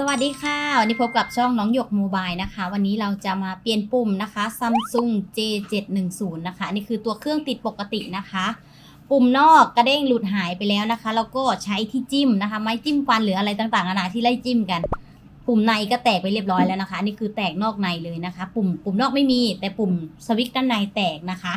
สวัสดีค่ะ วันนี้พบกับช่องน้องหยกโมบายนะคะ วันนี้เราจะมาเปลี่ยนปุ่มนะคะ Samsung J710 นะคะนี่คือตัวเครื่องติดปกตินะคะ ปุ่มนอกกระเด้งหลุดหายไปแล้วนะคะ แล้วก็ใช้ที่จิ้มนะคะ ไม้จิ้มฟันหรืออะไรต่างๆนานาที่ไล่จิ้มกัน ปุ่มในก็แตกไปเรียบร้อยแล้วนะคะนนี่คือแตกนอกในเลยนะคะ ปุ่มปุ่มนอกไม่มีแต่ปุ่มสวิตช์ด้านในแตกนะคะ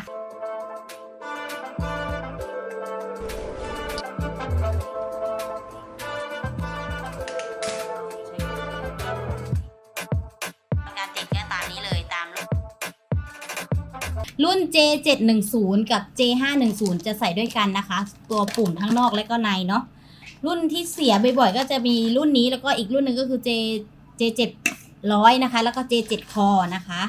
รุ่น J710 กับ J510 จะใส่ด้วยกันนะคะ ตัวปุ่มทั้งนอกและก็ในเนาะรุ่นที่เสียบ่อยๆก็จะมีรุ่นนี้แล้วก็อีกรุ่นหนึ่งก็คือ J J700 นะคะ แล้วก็ J7 Core นะคะ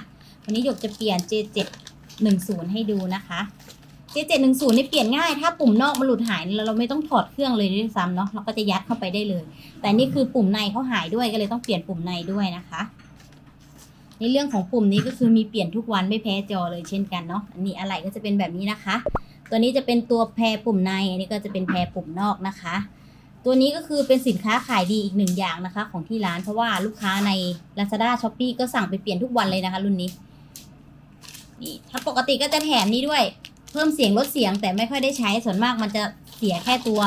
วันนี้หยกจะเปลี่ยน J710 ให้ดูนะคะ J710 นี่เปลี่ยนง่ายถ้าปุ่มนอกมันหลุดหายเราไม่ต้องถอดเครื่องเลยด้วยซ้ำเนาะเราก็จะยัดเข้าไปได้เลย แต่นี่คือปุ่มในเขาหายด้วยก็เลยต้องเปลี่ยนปุ่มในด้วยนะคะ ในเรื่องของปุ่มนี้ก็คือมีเปลี่ยนทุกวันไม่แพ้จอเลยเช่นกันเนาะอันนี้อะไรก็จะเป็นแบบนี้นะคะ ตัวนี้จะเป็นตัวแพรปุ่มในอันนี้ก็จะเป็นแพรปุ่มนอกนะคะ ตัวนี้ก็คือเป็นสินค้าขายดีอีกหนึ่งอย่างนะคะ ของที่ร้านเพราะว่าลูกค้าใน Lazada s h o p e e ก็สั่งไปเปลี่ยนทุกวันเลยนะคะ รุ่นนี้นี่ถ้าปกติก็จะแถมนี้ด้วยเพิ่มเสียงลดเสียงแต่ไม่ค่อยได้ใช้ส่วนมากมันจะเสียแค่ตัว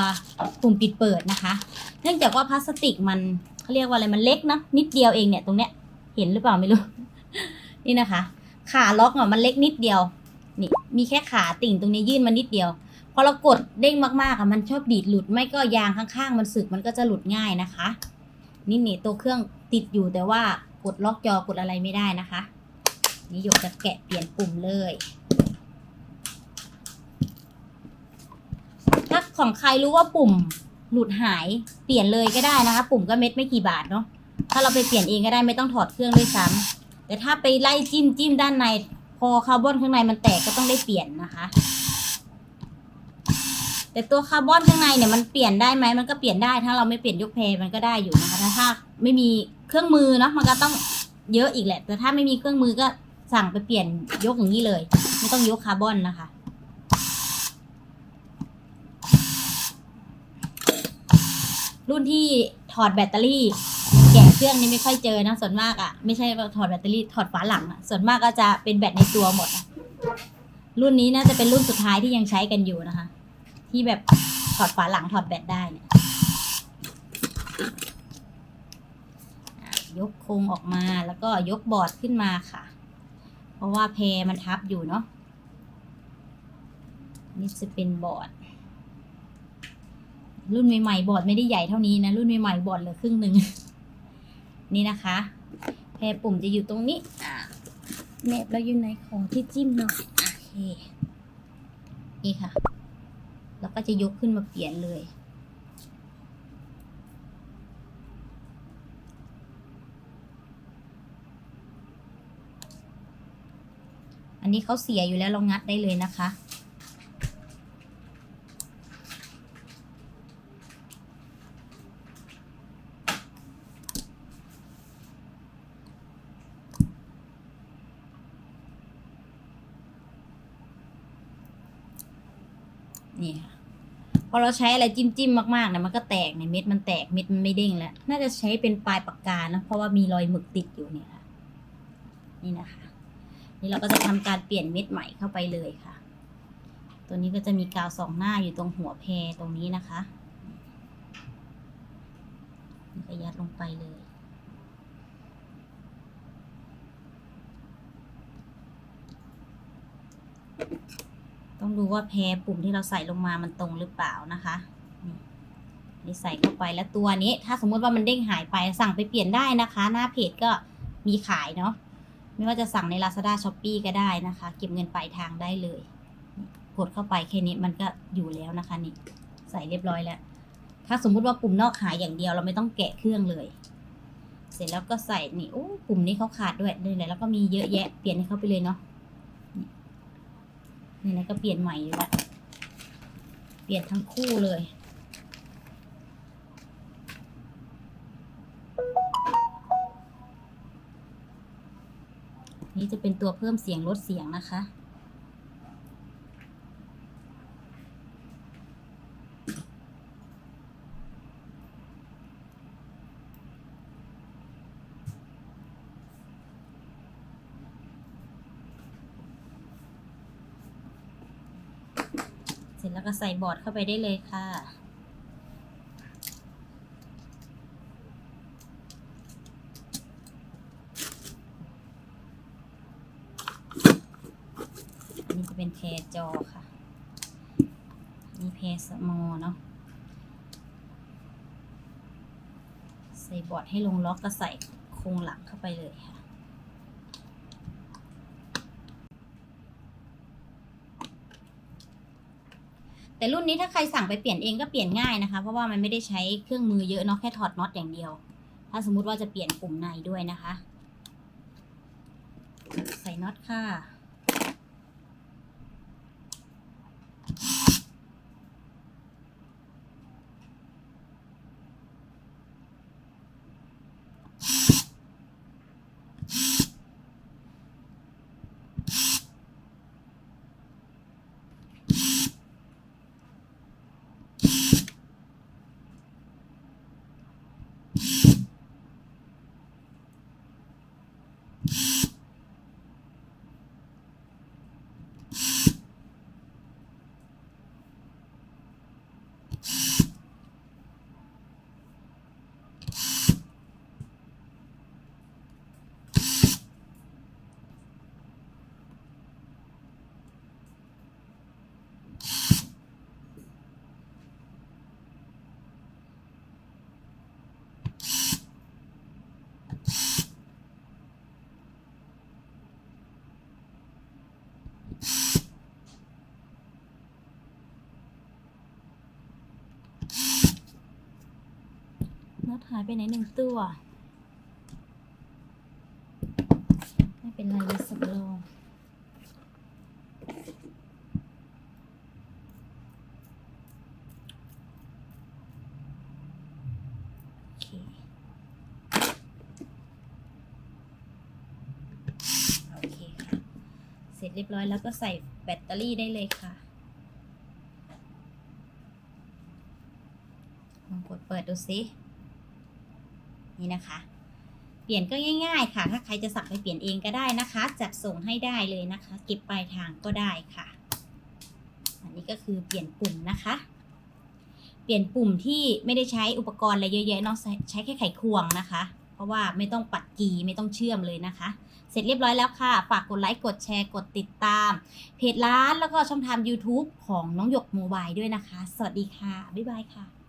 ปุ่มปิดเปิดนะคะ เนื่องจากว่าพลาสติกมันเขาเรียกว่าอะไรมันเล็กเนะนิดเดียวเองเนี่ยตรงเนี้ยเห็นหรือเปล่าไม่รู้ นี่นะคะ ขาล็อกอะมันเล็กนิดเดียว นี่มีแค่ขาติ่งตรงนี้ยื่นมานิดเดียว พอเรากดเด้งมากๆอะมันชอบดีดหลุด ไม่ก็ยางข้างๆ มันสึกมันก็จะหลุดง่ายนะคะ นี่นี่ตัวเครื่องติดอยู่แต่ว่ากดล็อกจอกดอะไรไม่ได้นะคะ นี่หยกจะแกะเปลี่ยนปุ่มเลยถ้าของใครรู้ว่าปุ่มหลุดหายเปลี่ยนเลยก็ได้นะคะ ปุ่มก็เม็ดไม่กี่บาทเนาะถ้าเราไปเปลี่ยนเองก็ได้ไม่ต้องถอดเครื่องด้วยซ้ำ แต่ถ้าไปไล่จิ้มจิ้มด้านใน พอคาร์บอนข้างในมันแตกก็ต้องได้เปลี่ยนนะคะ แต่ตัวคาร์บอนข้างในเนี่ยมันเปลี่ยนได้ไหมมันก็เปลี่ยนได้ ถ้าเราไม่เปลี่ยนยกเพลมันก็ได้อยู่นะคะถ้าถ้าไม่มีเครื่องมือเนาะมันก็ต้องเยอะอีกแหละ แต่ถ้าไม่มีเครื่องมือก็สั่งไปเปลี่ยนยกอย่างนี้เลย ไม่ต้องยกคาร์บอนนะคะรุ่นที่ถอดแบตเตอรี่ แกะเครื่องนี่ไม่ค่อยเจอนะส่วนมากอะ่ะไม่ใช่ว่าถอดแบตเตอรี่ถอดฝาหลังอะส่วนมากก็จะเป็นแบตในตัวหมดอะรุ่นนี้น่าจะเป็นรุ่นสุดท้ายที่ยังใช้กันอยู่นะคะ ที่แบบถอดฝาหลังถอดแบตได้เนี่ยยกโครงออกมาแล้วก็ยกบอร์ดขึ้นมาค่ะ เพราะว่าเพมันทับอยู่เนาะนี่จะเป็นบอร์ด รุ่นใหม่ๆบอร์ดไม่ได้ใหญ่เท่านี้นะ รุ่นใหม่ๆบอร์ดเหลือครึ่งหนึ่ง นี่นะคะ แพรปุ่มจะอยู่ตรงนี้อ่าแนบแล้วอยู่ในของที่จิ้มเนาะโอเคนี่ค่ะแล้วก็จะยกขึ้นมาเปลี่ยนเลยอันนี้เขาเสียอยู่แล้วเรางัดได้เลยนะคะ นี่ค่ะ พ อเราใช้อะไรจิ้มจิ้มๆมากๆเนี่ยมันก็แตกเนี่ยเม็ดมันแตกเม็ดมันไม่เด้งแล้ว น่าจะใช้เป็นปลายปากกานะเพราะว่ามีรอยหมึกติดอยู่เนี่ยค่ะ นี่นะคะ นี่เราก็จะทำการเปลี่ยนเม็ดใหม่เข้าไปเลยค่ะ ตัวนี้ก็จะมีกาวสองหน้าอยู่ตรงหัวแพรตรงนี้นะคะนี่ก็ยัดลงไปเลย ต้องดูว่าแพรปุ่มที่เราใส่ลงมามันตรงหรือเปล่านะคะนี่ใส่เข้าไปแล้วตัวนี้ ถ้าสมมุติว่ามันเด้งหายไปสั่งไปเปลี่ยนได้นะคะ หน้าเพจก็มีขายเนาะไม่ว่าจะสั่งใน Lazada s h o p e e ก็ได้นะคะ เก็บเงินปลายทางได้เลย กดเข้าไปแค่นี้มันก็อยู่แล้วนะคะนี่ใส่เรียบร้อยแล้ว ถ้าสมมุติว่าปุ่มนอกหายอย่างเดียวเราไม่ต้องแกะเครื่องเลย เสร็จแล้วก็ใส่นี่โอ้ปุ่มนี้เขาขาดด้วยเลยแล้วก็มีเยอะแยะเปลี่ยนให้เขาไปเลยเนาะ นี่นะก็เปลี่ยนใหม่อยู่แล้ว เปลี่ยนทั้งคู่เลย นี่จะเป็นตัวเพิ่มเสียงลดเสียงนะคะ ร็จแล้วก็ใส่บอร์ดเข้าไปได้เลยค่ะนนี้จะเป็นเพจอค่ะ นี่เพสมอเนาะ ใส่บอร์ดให้ลงล็อกก็ใส่โครงหลังเข้าไปเลยค่ะ แต่รุ่นนี้ถ้าใครสั่งไปเปลี่ยนเองก็เปลี่ยนง่ายนะคะ เพราะว่ามันไม่ได้ใช้เครื่องมือเยอะเนาะแค่ถอดน็อตอย่างเดียว ถ้าสมมุติว่าจะเปลี่ยนปุ่มในด้วยนะคะ ใส่น็อตค่ะ หายไปไหนหนึ่งตัว ไม่เป็นไรเลยสำรองโอเคโอเคค่ะเสร็จเรียบร้อยแล้วก็ใส่แบตเตอรี่ได้เลยค่ะลองกดเปิดดูสิ นี่นะคะ เปลี่ยนก็ง่าย ๆ ค่ะ ถ้าใครจะสั่งไปเปลี่ยนเองก็ได้นะคะ จัดส่งให้ได้เลยนะคะ เก็บปลายทางก็ได้ค่ะ อันนี้ก็คือเปลี่ยนปุ่มนะคะ เปลี่ยนปุ่มที่ไม่ได้ใช้อุปกรณ์อะไรเยอะแยะเนาะใช้ใช้แค่ไขควงนะคะ เพราะว่าไม่ต้องปัดกีไม่ต้องเชื่อมเลยนะคะ เสร็จเรียบร้อยแล้วค่ะ ฝากกดไลค์กดแชร์กดติดตาม เพจร้านแล้วก็ช่องทาง YouTube ของน้องหยกโมบายด้วยนะคะ สวัสดีค่ะบ๊ายบายค่ะ